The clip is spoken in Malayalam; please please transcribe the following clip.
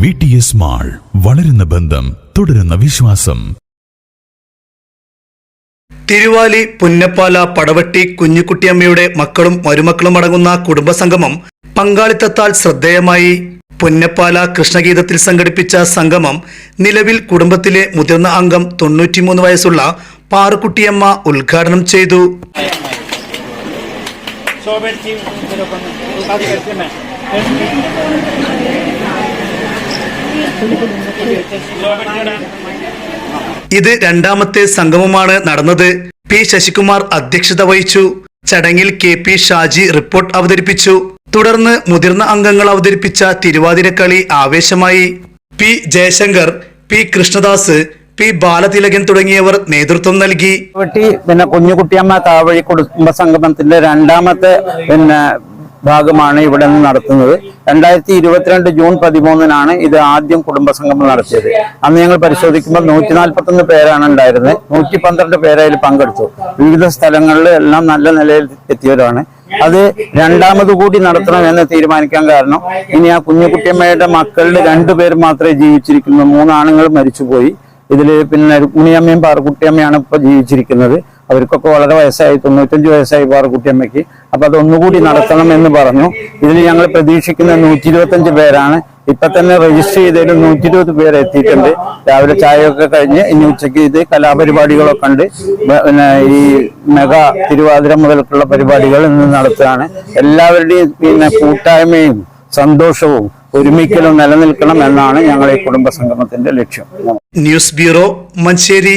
വി ടി എസ് മാൾ വളരുന്ന ബന്ധം തുടരുന്ന വിശ്വാസം. തിരുവാലി പുന്നപ്പാല പടവട്ടി കുഞ്ഞിക്കുട്ടിയമ്മയുടെ മക്കളും മരുമക്കളും അടങ്ങുന്ന കുടുംബസംഗമം പങ്കാളിത്തത്താൽ ശ്രദ്ധേയമായി. പുന്നപ്പാല കൃഷ്ണഗീതത്തിൽ സംഘടിപ്പിച്ച സംഗമം നിലവിൽ കുടുംബത്തിലെ മുതിർന്ന അംഗം തൊണ്ണൂറ്റിമൂന്ന് വയസ്സുള്ള പാറുക്കുട്ടിയമ്മ ഉദ്ഘാടനം ചെയ്തു. ഇത് രണ്ടാമത്തെ സംഗമമാണ് നടന്നത്. പി ശശികുമാർ അധ്യക്ഷത വഹിച്ചു. ചടങ്ങിൽ കെ പി ഷാജി റിപ്പോർട്ട് അവതരിപ്പിച്ചു. തുടർന്ന് മുതിർന്ന അംഗങ്ങൾ അവതരിപ്പിച്ച Thiruvathirakali ആവേശമായി. P Jayashankar P Krishnadas P Balathilakan തുടങ്ങിയവർ നേതൃത്വം നൽകി. പിന്നെ കുഞ്ഞുകുട്ടിയമ്മ താവഴി കുടുംബ സംഗമത്തിന്റെ രണ്ടാമത്തെ പിന്നെ ഭാഗമാണ് ഇവിടെ നിന്ന് നടത്തുന്നത്. രണ്ടായിരത്തി ഇരുപത്തിരണ്ട് ജൂൺ പതിമൂന്നിനാണ് ഇത് ആദ്യം കുടുംബസംഗമം നടത്തിയത്. അന്ന് ഞങ്ങൾ പരിശോധിക്കുമ്പോൾ നൂറ്റി നാൽപ്പത്തൊന്ന് പേരാണ് ഉണ്ടായിരുന്നത്. നൂറ്റി പന്ത്രണ്ട് പേര് പങ്കെടുത്തു. വിവിധ സ്ഥലങ്ങളിൽ എല്ലാം നല്ല നിലയിൽ എത്തിയവരാണ്. അത് രണ്ടാമത് കൂടി നടത്തണം എന്ന് തീരുമാനിക്കാൻ കാരണം ഇനി ആ കുഞ്ഞുകുട്ടിയമ്മയുടെ മക്കളിൽ രണ്ടുപേർ മാത്രമേ ജീവിച്ചിരിക്കുന്നു മൂന്നാണുങ്ങൾ മരിച്ചുപോയി. ഇതിൽ പിന്നെ രുക്മിണിയമ്മയും പാറക്കുട്ടിയമ്മയാണ് ഇപ്പൊ ജീവിച്ചിരിക്കുന്നത്. അവർക്കൊക്കെ വളരെ വയസ്സായി തൊണ്ണൂറ്റഞ്ച് വയസ്സായി പാറക്കുട്ടിയമ്മയ്ക്ക് അപ്പൊ അതൊന്നുകൂടി നടത്തണം എന്ന് പറഞ്ഞു. ഇതിൽ ഞങ്ങൾ പ്രതീക്ഷിക്കുന്ന നൂറ്റി ഇരുപത്തഞ്ച് പേരാണ്. ഇപ്പൊ തന്നെ രജിസ്റ്റർ ചെയ്തതിൽ നൂറ്റി ഇരുപത് പേര് എത്തിയിട്ടുണ്ട്. രാവിലെ ചായയൊക്കെ കഴിഞ്ഞ് ഇനി ഉച്ചയ്ക്ക് ഇത് കലാപരിപാടികളൊക്കെ ഉണ്ട് പിന്നെ ഈ മെഗാ തിരുവാതിര മുതൽക്കുള്ള പരിപാടികൾ ഇന്ന് നടത്തുകയാണ്. എല്ലാവരുടെയും പിന്നെ കൂട്ടായ്മയും സന്തോഷവും ഒരുമിക്കലും നിലനിൽക്കണം എന്നാണ് ഞങ്ങളുടെ കുടുംബ സംഗമത്തിന്റെ ലക്ഷ്യം. News bureau Manjeri